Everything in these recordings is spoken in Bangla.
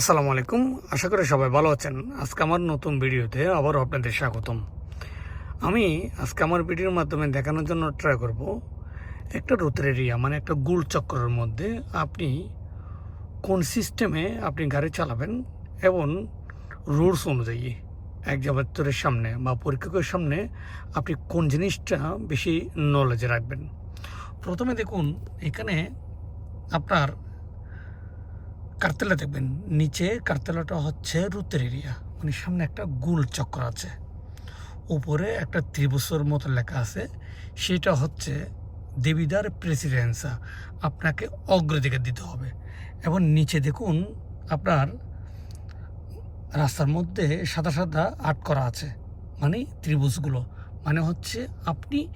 আসসালামু আলাইকুম। আশা করি সবাই ভালো আছেন। আজকে আমার নতুন ভিডিওতে আবারও আপনাদের স্বাগতম। আমি আজকে আমার ভিডিওর মাধ্যমে দেখানোর জন্য ট্রাই করব একটা রুতের এরিয়া মানে একটা গুল চক্রের মধ্যে আপনি কোন সিস্টেমে আপনি গাড়ি চালাবেন এবং রুলস অনুযায়ী এক একজামাত্তরের সামনে বা পরীক্ষকের সামনে আপনি কোন জিনিসটা বেশি নলেজে রাখবেন। প্রথমে দেখুন, এখানে আপনার কার্তেলা দেখবেন, নিচে কার্তেলাটা হচ্ছে রুতের এরিয়া। মানে সামনে একটা গোল চক্র আছে। উপরে একটা ত্রিভুজের মতো লেখা আছে। সেটা হচ্ছে দেবিদার প্রেসিডেন্সা। আপনাকে অগ্রাধিকার দিতে হবে। এবং নিচে দেখুন, আপনার রাস্তার মধ্যে সাদা সাদা আর্ট করা আছে। মানে ত্রিভুজগুলো। মানে হচ্ছে আপনি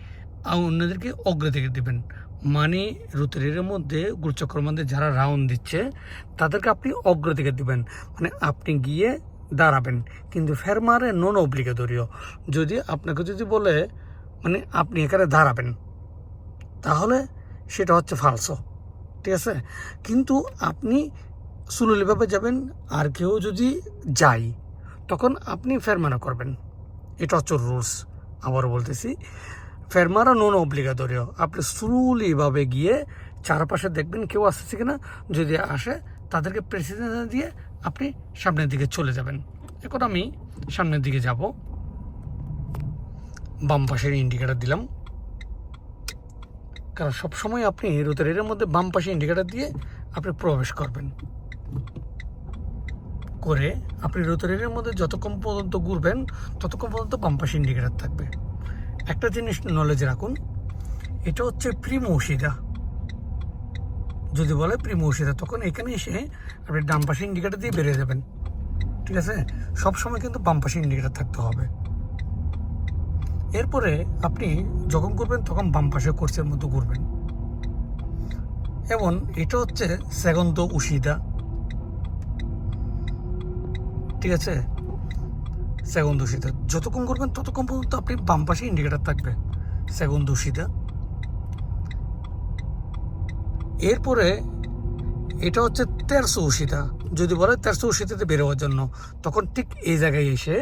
অন্যদেরকে অগ্রাধিকার দেবেন। মানে রুতের মধ্যে গুরুচক্রের মধ্যে যারা রাউন্ড দিচ্ছে, তাদেরকে আপনি অগ্রাধিকার দিবেন। মানে আপনি গিয়ে দাঁড়াবেন। কিন্তু ফেরমারে নন অব্লিগেটরিও যদি আপনাকে যদি বলে মানে আপনি এখানে দাঁড়াবেন, তাহলে সেটা হচ্ছে ফালসো ঠিক আছে? কিন্তু আপনি সুললিভাবে যাবেন, আর কেউ যদি যায়, তখন আপনি ফেরমানা করবেন। এটা হচ্ছে রুলস আবার বলতেছি ফেরমারা নন অব্লিগাতরিও আপনি স্লোলিভাবে গিয়ে চারপাশে দেখবেন কেউ আসতেছে কিনা, যদি আসে, তাদেরকে প্রেসিডেন্স দিয়ে আপনি সামনের দিকে চলে যাবেন। এখন আমি সামনের দিকে যাব। বাম পাশের ইন্ডিকেটার দিলাম। কারণ সবসময় আপনি রোতারের মধ্যে বাম পাশে ইন্ডিকেটার দিয়ে আপনি প্রবেশ করবেন। করে আপনি রোতারের মধ্যে যতক্ষণ পর্যন্ত ঘুরবেন, ততক্ষণ পর্যন্ত বাম পাশে ইন্ডিকেটার থাকবে। একটা জিনিস নলেজ রাখুন, এটা হচ্ছে প্রিমৌসিদা যদি বলে প্রিমৌসিদা তখন এখানে এসে আপনি ডান পাশে ইন্ডিকেটার দিয়ে বেরিয়ে যাবেন। ঠিক আছে? সব সময় কিন্তু বাম পাশে ইন্ডিকেটার থাকতে হবে। এরপরে আপনি যখন করবেন তখন বাম পাশে কোর্সের মতো করবেন এবং এটা হচ্ছে সেগন্ত উশিদা। ঠিক আছে? সেগুন দূষিতা যতক্ষণ করবেন ততক্ষণ পর্যন্ত আপনি বাম পাশে ইন্ডিকেটার থাকবে। সেগুন দূষিতা এরপরে এটা হচ্ছে তেরশো উশিতা যদি বলে তেরশো উশিতাতে বেরোবার জন্য, তখন ঠিক এই জায়গায় এসে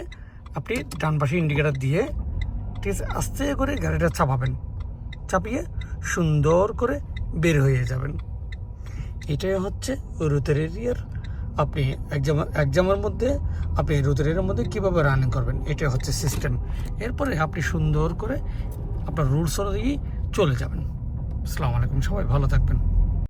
আপনি ডান পাশে ইন্ডিকেটার দিয়ে ঠিক আস্তে করে গাড়িটা চাপাবেন। চাপিয়ে সুন্দর করে বের হয়ে যাবেন। এটাই হচ্ছে রুতের এরিয়ার আপনি একজাম একজামের মধ্যে আপনি রুতের মধ্যে কীভাবে রানিং করবেন? এটা হচ্ছে সিস্টেম এরপরে আপনি সুন্দর করে আপনার রুলস অনুযায়ী চলে যাবেন। আসসালামু আলাইকুম, সবাই ভালো থাকবেন।